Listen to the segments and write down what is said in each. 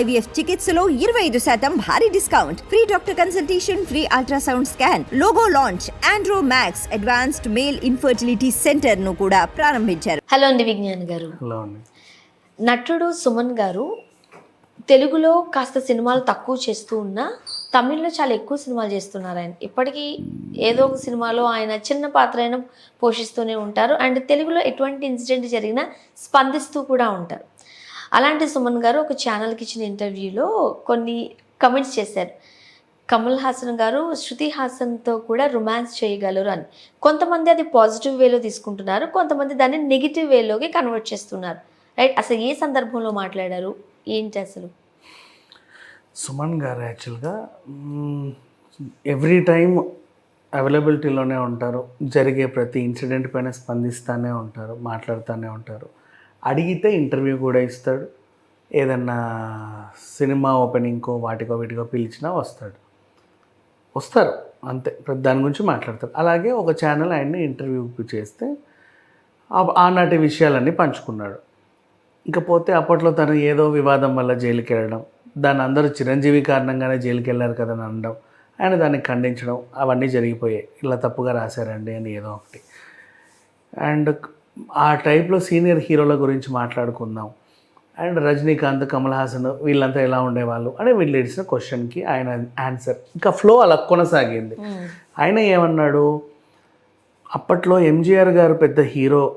IVF చికిత్సలో ఇరవై ఐదు శాతం భారీ discount. Free doctor consultation free ultrasound scan logo launch Andro Max advanced male infertility సెంటర్ను కూడా ప్రారంభించారు. హలో అండి విజ్ఞాన్ గారు. నటుడు సుమన్ గారు తెలుగులో కాస్త సినిమాలు తక్కువ చేస్తూ ఉన్నా తమిళ్ళో చాలా ఎక్కువ సినిమాలు చేస్తున్నారు ఆయన. ఇప్పటికీ ఏదో ఒక సినిమాలో ఆయన చిన్న పాత్ర అయినా పోషిస్తూనే ఉంటారు. అండ్ తెలుగులో ఎటువంటి ఇన్సిడెంట్ జరిగినా స్పందిస్తూ కూడా ఉంటారు. అలాంటి సుమన్ గారు ఒక ఛానల్కి ఇచ్చిన ఇంటర్వ్యూలో కొన్ని కమెంట్స్ చేశారు. కమల్ హాసన్ గారు శృతి హాసన్తో కూడా రొమాన్స్ చేయగలరు అని. కొంతమంది అది పాజిటివ్ వేలో తీసుకుంటున్నారు కొంతమంది దాన్ని నెగిటివ్ వేలోకి కన్వర్ట్ చేస్తున్నారు. రైట్ అసలు ఏ సందర్భంలో మాట్లాడారు? ఏంటి అసలు? సుమన్ గారు యాక్చువల్గా ఎవ్రీ టైం అవైలబిలిటీలోనే ఉంటారు. జరిగే ప్రతి ఇన్సిడెంట్ పైన స్పందిస్తూనే ఉంటారు మాట్లాడుతూనే ఉంటారు. అడిగితే ఇంటర్వ్యూ కూడా ఇస్తాడు. ఏదన్నా సినిమా ఓపెనింగ్కో వాటికో వీటికో పిలిచినా వస్తాడు. వస్తారు అంతే. దాని గురించి మాట్లాడతారు. అలాగే ఒక ఛానల్ ఆయన్ని ఇంటర్వ్యూ చేస్తే ఆనాటి విషయాలన్నీ పంచుకున్నాడు. ఇకపోతే అప్పట్లో తను ఏదో వివాదం వల్ల జైలుకి వెళ్ళడం దాని అందరూ చిరంజీవి కారణంగానే జైలుకి వెళ్ళారు కదా అని అనడం ఆయన దాన్ని ఖండించడం అవన్నీ జరిగిపోయాయి. ఇలా తప్పుగా రాశారండి అని ఏదో ఒకటి. అండ్ ఆ టైప్లో సీనియర్ హీరోల గురించి మాట్లాడుకుందాం. అండ్ రజనీకాంత్ కమల్ హాసన్ వీళ్ళంతా ఎలా ఉండేవాళ్ళు అని వీళ్ళు ఇచ్చిన క్వశ్చన్కి ఆయన ఆన్సర్ ఇంకా ఫ్లో అలా కొనసాగింది. ఆయన ఏమన్నాడు? అప్పట్లో ఎంజీఆర్ గారు పెద్ద హీరో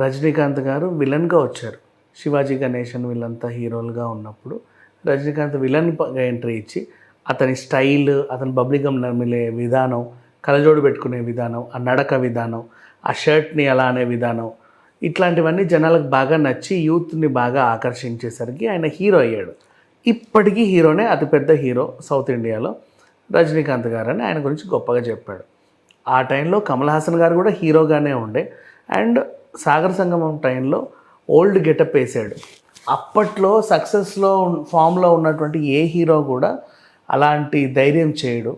రజనీకాంత్ గారు విలన్గా వచ్చారు. శివాజీ గణేశన్ వీళ్ళంతా హీరోలుగా ఉన్నప్పుడు రజనీకాంత్ విలన్ ఎంట్రీ ఇచ్చి అతని స్టైల్ అతని బబ్లిగం నమిలే విధానం కలజోడు పెట్టుకునే విధానం ఆ నడక విధానం ఆ షర్ట్ని ఎలా అనే విధానం. ఇట్లాంటివన్నీ జనాలకు బాగా నచ్చి యూత్ని బాగా ఆకర్షించేసరికి ఆయన హీరో అయ్యాడు. ఇప్పటికీ హీరోనే అతిపెద్ద హీరో సౌత్ ఇండియాలో రజనీకాంత్ గారని ఆయన గురించి గొప్పగా చెప్పాడు. ఆ టైంలో కమల్ హాసన్ గారు కూడా హీరోగానే ఉండే. అండ్ సాగర్ సంగమం టైంలో ఓల్డ్ గెటప్ వేసాడు. అప్పట్లో సక్సెస్లో ఫామ్లో ఉన్నటువంటి ఏ హీరో కూడా అలాంటి ధైర్యం చేయడు.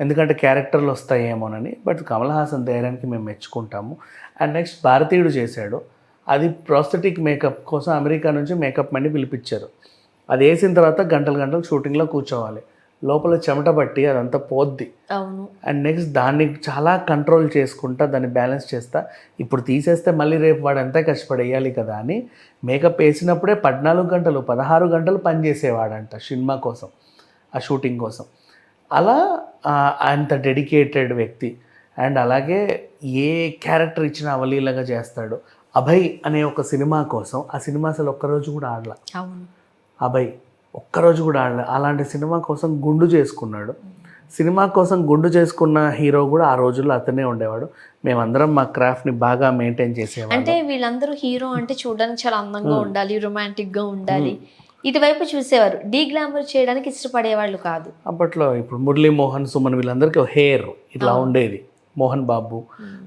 ఎందుకంటే క్యారెక్టర్లు వస్తాయేమోనని. బట్ కమల్ హాసన్ ధైర్యానికి మేము మెచ్చుకుంటాము. అండ్ నెక్స్ట్ భారతీయుడు చేశాడు. అది ప్రాస్థెటిక్ మేకప్ కోసం అమెరికా నుంచి మేకప్ మని పిలిపించారు. అది వేసిన తర్వాత గంటలు గంటలు షూటింగ్లో కూర్చోవాలి. లోపల చెమట పట్టి అదంతా పోద్ది. అండ్ నెక్స్ట్ దాన్ని చాలా కంట్రోల్ చేసుకుంటా దాన్ని బ్యాలెన్స్ చేస్తా. ఇప్పుడు తీసేస్తే మళ్ళీ రేపు వాడు అంతా కష్టపడి వేయాలి కదా అని మేకప్ వేసినప్పుడే పద్నాలుగు గంటలు పదహారు గంటలు పనిచేసేవాడంట సినిమా కోసం. ఆ షూటింగ్ కోసం. అలా అంత డెడికేటెడ్ వ్యక్తి అండ్ అలాగే ఏ క్యారెక్టర్ ఇచ్చినా అవలీలగా చేస్తాడు. అభయ్ అనే ఒక సినిమా కోసం ఆ సినిమా అసలు ఒక్కరోజు కూడా ఆడలా. అభయ్ ఒక్కరోజు కూడా ఆడలే. అలాంటి సినిమా కోసం గుండు చేసుకున్నాడు. సినిమా కోసం గుండు చేసుకున్న హీరో కూడా ఆ రోజుల్లో అతనే ఉండేవాడు. మేమందరం మా క్రాఫ్ట్ని బాగా మెయింటైన్ చేసేవాళ్ళం. అంటే వీళ్ళందరూ హీరో అంటే చూడడానికి చాలా అందంగా ఉండాలి రొమాంటిక్గా ఉండాలి ఇటువైపు చూసేవారు. డీ గ్లామర్ చేయడానికి ఇష్టపడేవాళ్ళు కాదు. అప్పట్లో ఇప్పుడు మురళీ మోహన్ సుమన్ వీళ్ళందరికీ హెయిర్ ఇట్లా ఉండేది. మోహన్ బాబు.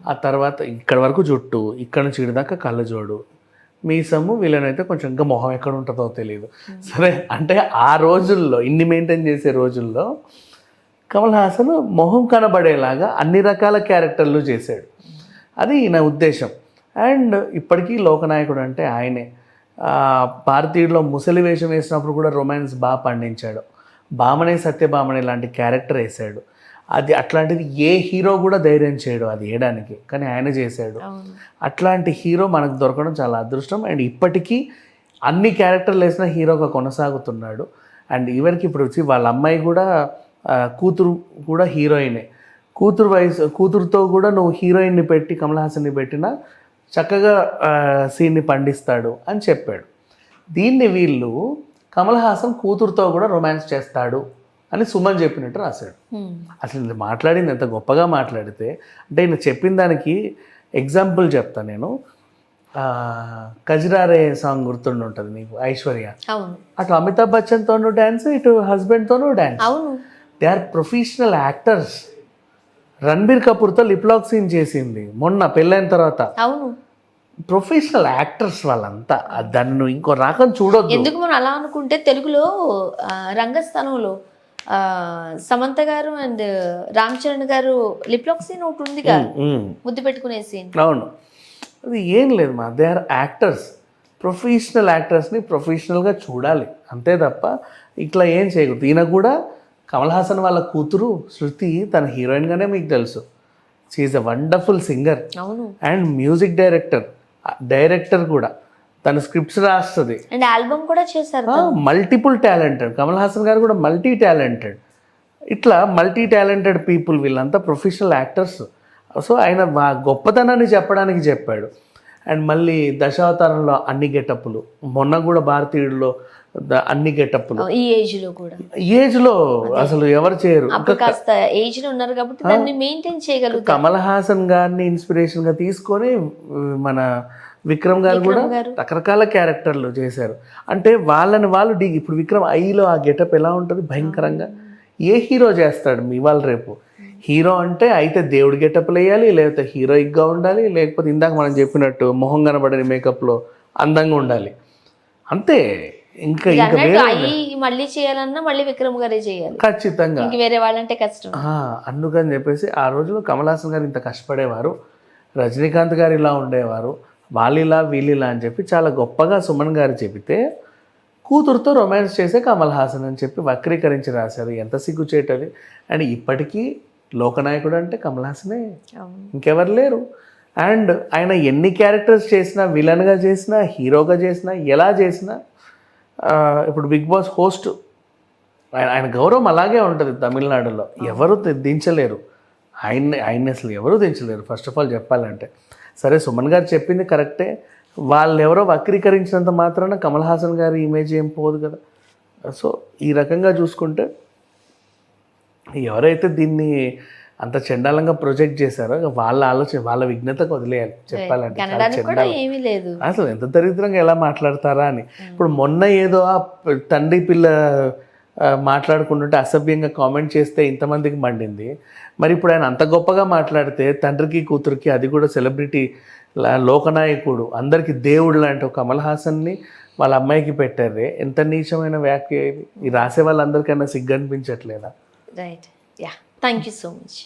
ఆ తర్వాత ఇక్కడ వరకు జుట్టు ఇక్కడ నుంచి ఇక్కడి దాకా కళ్ళజోడు. మీసము వీళ్ళనైతే కొంచెం ఇంకా మొహం ఎక్కడ ఉంటుందో తెలియదు సరే అంటే ఆ రోజుల్లో ఇన్ని మెయింటైన్ చేసే రోజుల్లో కమల్ హాసన్ మొహం కనబడేలాగా అన్ని రకాల క్యారెక్టర్లు చేశాడు. అది నా ఉద్దేశం. అండ్ ఇప్పటికీ లోకనాయకుడు అంటే ఆయనే. భారతీయుడిలో ముసలి వేషం వేసినప్పుడు కూడా రొమాన్స్ బాగా పండించాడు. భామనే సత్యభామనే లాంటి క్యారెక్టర్ వేసాడు అది అట్లాంటిది ఏ హీరో కూడా ధైర్యం చేయడు అది వేయడానికి. కానీ ఆయన చేశాడు. అట్లాంటి హీరో మనకు దొరకడం చాలా అదృష్టం. అండ్ ఇప్పటికీ అన్ని క్యారెక్టర్లు వేసిన హీరోగా కొనసాగుతున్నాడు. అండ్ ఈవెన్కి ఇప్పుడు వచ్చి వాళ్ళ అమ్మాయి కూడా కూతురు కూడా హీరోయినే కూతురు వయసు కూతురుతో కూడా నువ్వు హీరోయిన్ని పెట్టి కమల్ హాసన్ని పెట్టినా చక్కగా సీన్ని పండిస్తాడు అని చెప్పాడు. దీన్ని వీళ్ళు కమల్ హాసన్ కూతురుతో కూడా రొమాన్స్ చేస్తాడు అని సుమన్ చెప్పినట్టు రాశాడు. అసలు మాట్లాడింది ఎంత గొప్పగా మాట్లాడితే అంటే నేను చెప్పిన దానికి ఎగ్జాంపుల్ చెప్తా నేను. కజిరారే సాంగ్ గుర్తుండి ఉంటుంది నీకు ఐశ్వర్య. అటు అమితాబ్ బచ్చన్తోనూ డ్యాన్స్ ఇటు హస్బెండ్తోనూ dance they are professional actors Ranbir కపూర్తో lip lock scene చేసింది మొన్న పెళ్ళైన తర్వాత. అవును. ప్రొఫెషనల్ యాక్టర్స్ వాళ్ళంతా దాన్ని నువ్వు ఇంకో రాకం చూడొద్దు. ఎందుకు మనం అలా అనుకుంటే తెలుగులో రంగస్థానంలో ఆ, సమంత గారు అండ్ రామ్ చరణ్ గారు లిప్లాక్ సీన్ ఒకటి ఉందిగా. ముద్దు పెట్టుకునే సీన్. అవును. అది ఏం లేదు మా దే ఆర్ యాక్టర్స్. ప్రొఫెషనల్ యాక్టర్స్ని ప్రొఫెషనల్గా చూడాలి. అంతే తప్ప ఇట్లా ఏం చేయకూడదు. ఈయన కూడా కమల్ హాసన్ వాళ్ళ కూతురు శృతి తన హీరోయిన్గానే మీకు తెలుసు. షీఈ్ అ వండర్ఫుల్ సింగర్ అవును. అండ్ మ్యూజిక్ డైరెక్టర్ డైరెక్టర్ కూడా తన స్క్రిప్ట్స్ రాస్తుంది. అండ్ ఆల్బమ్ కూడా చేశారు మల్టిపుల్ టాలెంటెడ్ కమల్ హాసన్ గారు కూడా మల్టీ టాలెంటెడ్ ఇట్లా మల్టీ టాలెంటెడ్ పీపుల్ వీళ్ళంతా ప్రొఫెషనల్ యాక్టర్స్ సో ఆయన వా గొప్పతనాన్ని చెప్పడానికి చెప్పాడు. అండ్ మళ్ళీ దశావతారంలో అన్ని గెటప్పులు మొన్న కూడా భారతీయుడిలో అన్ని గెటప్పులు ఈ ఏజ్లో కూడా. ఏజ్లో అసలు ఎవరు చేయరు. కాస్త ఏజ్లో ఉన్నారు కాబట్టి దాన్ని మెయింటైన్ చేయగలుగుతారు. కమల్ హాసన్ గారిని ఇన్స్పిరేషన్గా తీసుకొని మన విక్రమ్ గారు కూడా రకరకాల క్యారెక్టర్లు చేశారు. అంటే వాళ్ళని వాళ్ళు డి ఇప్పుడు విక్రమ్ ఐలో ఆ గెటప్ ఎలా ఉంటుంది భయంకరంగా? ఏ హీరో చేస్తాడు మీ వాళ్ళు రేపు? హీరో అంటే అయితే దేవుడి గెటప్లు వేయాలి లేకపోతే హీరోయిక్గా ఉండాలి లేకపోతే ఇందాక మనం చెప్పినట్టు మొహం కనబడని మేకప్లో అందంగా ఉండాలి. అంతే. ఇంకా మళ్ళీ చేయాలన్నా మళ్ళీ విక్రమ్ గారే చేయాలి. ఖచ్చితంగా. ఇంక వేరే వాళ్ళంటే కష్టం. అందుకని చెప్పేసి ఆ రోజుల్లో కమల్ హాసన్ గారు ఇంత కష్టపడేవారు. రజనీకాంత్ గారు ఇలా ఉండేవారు. వాళ్ళిలా వీళ్ళిలా అని చెప్పి చాలా గొప్పగా సుమన్ గారు చెబితే కూతురుతో రొమాన్స్ చేసే కమల్ హాసన్ అని చెప్పి వక్రీకరించి రాశారు. ఎంత సిగ్గుచేటది అండ్ ఇప్పటికీ లోకనాయకుడు అంటే కమల్ హాసనే. ఇంకెవరు లేరు. అండ్ ఆయన ఎన్ని క్యారెక్టర్స్ చేసినా విలన్గా చేసినా హీరోగా చేసినా ఎలా చేసినా ఇప్పుడు బిగ్ బాస్ హోస్ట్ ఆయన ఆయన గౌరవం అలాగే ఉంటుంది తమిళనాడులో. ఎవరు దించలేరు. ఆయన్ని ఆయన్ని అసలు ఎవరు దించలేరు? ఫస్ట్ ఆఫ్ ఆల్ చెప్పాలంటే. సరే సుమన్ గారు చెప్పింది కరెక్టే. వాళ్ళు ఎవరో వక్రీకరించినంత మాత్రాన కమల్ హాసన్ గారి ఇమేజ్ ఏం పోదు కదా. సో ఈ రకంగా చూసుకుంటే ఎవరైతే దీన్ని అంత చండాలంగా ప్రొజెక్ట్ చేశారో. వాళ్ళ ఆలోచన వాళ్ళ విఘ్నతకు వదిలేయాలి. చెప్పాలంటే అసలు ఎంత దరిద్రంగా ఎలా మాట్లాడతారా అని. ఇప్పుడు మొన్న ఏదో ఆ తండ్రి పిల్ల మాట్లాడుకుంటుంటే అసభ్యంగా కామెంట్ చేస్తే ఇంతమందికి మండింది. మరి ఇప్పుడు ఆయన అంత గొప్పగా మాట్లాడితే తండ్రికి కూతురికి అది కూడా సెలబ్రిటీ లోకనాయకుడు అందరికి దేవుడు లాంటి ఒక కమల్ హాసన్ని వాళ్ళ అమ్మాయికి పెట్టారే. ఎంత నీచమైన వ్యాఖ్య ఇది. రాసే వాళ్ళందరికైనా సిగ్గు అనిపించట్లేదా? Right yeah thank you so much